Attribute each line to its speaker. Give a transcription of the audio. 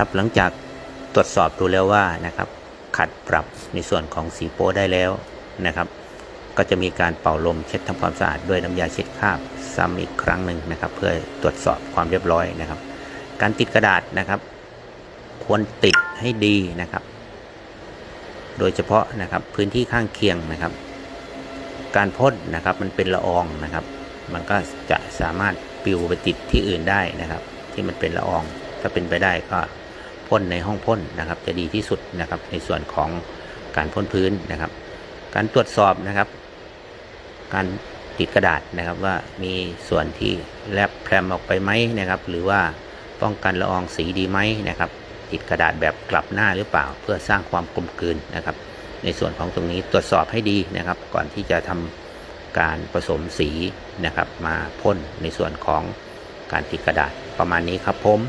Speaker 1: ครับหลังจากตรวจสอบดูแล้วว่านะครับขัดปรับในส่วนของสีโป้ได้แล้วนะครับ ก็จะมีการเป่าลมเช็ดทำความสะอาดด้วยน้ำยาเช็ดคราบซ้ำอีกครั้งหนึ่งนะครับ เพื่อตรวจสอบความเรียบร้อยนะครับ การติดกระดาษนะครับ ควรติดให้ดีนะครับ โดยเฉพาะนะครับพื้นที่ข้างเคียงนะครับ การพ่นนะครับมันเป็นละอองนะครับ มันก็จะสามารถปิวไปติดที่อื่นได้นะครับ ที่มันเป็นละอองถ้าเป็นไปได้ก็ พ่นในห้องพ่นนะครับ จะดีที่สุดนะครับ ในส่วนของการพ่นพื้นนะครับ การตรวจสอบนะครับ การติดกระดาษนะครับว่ามีส่วนที่แลบแพรมออกไปไหมนะครับ หรือว่าป้องกันละอองสีดีไหมนะครับ ติดกระดาษแบบกลับหน้าหรือเปล่า เพื่อสร้างความกลมกลืนนะครับ ในส่วนของตรงนี้ตรวจสอบให้ดีนะครับ ก่อนที่จะทำการผสมสีนะครับ มาพ่นในส่วนของการติดกระดาษประมาณนี้ครับผม